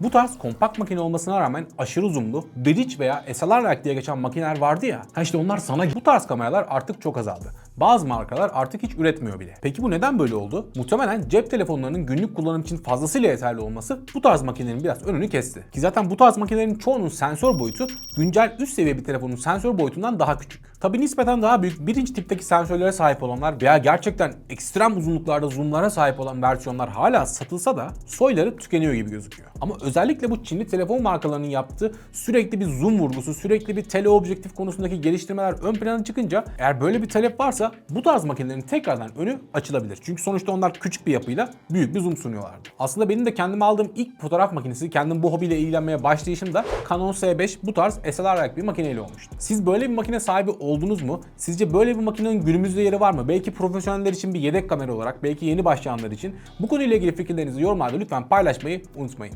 Bu tarz kompakt makine olmasına rağmen aşırı zoomlu, bridge veya SLR diye geçen makineler vardı ya. Ha işte onlar sana bu tarz kameralar artık çok azaldı. Bazı markalar artık hiç üretmiyor bile. Peki bu neden böyle oldu? Muhtemelen cep telefonlarının günlük kullanım için fazlasıyla yeterli olması bu tarz makinelerin biraz önünü kesti. Ki zaten bu tarz makinelerin çoğunun sensör boyutu güncel üst seviye bir telefonun sensör boyutundan daha küçük. Tabi nispeten daha büyük birinci tipteki sensörlere sahip olanlar veya gerçekten ekstrem uzunluklarda zoomlara sahip olan versiyonlar hala satılsa da soyları tükeniyor gibi gözüküyor. Ama özellikle bu Çinli telefon markalarının yaptığı sürekli bir zoom vurgusu, sürekli bir teleobjektif konusundaki geliştirmeler ön plana çıkınca eğer böyle bir talep varsa bu tarz makinelerin tekrardan önü açılabilir. Çünkü sonuçta onlar küçük bir yapıyla büyük bir zoom sunuyorlardı. Aslında benim de kendime aldığım ilk fotoğraf makinesi, kendim bu hobiyle ilgilenmeye başlayışım da Canon S5 bu tarz SLR bir makineyle olmuştu. Siz böyle bir makine sahibi oldunuz mu? Sizce böyle bir makinenin günümüzde yeri var mı? Belki profesyoneller için bir yedek kamera olarak, belki yeni başlayanlar için. Bu konuyla ilgili fikirlerinizi yorumlarda lütfen paylaşmayı unutmayın.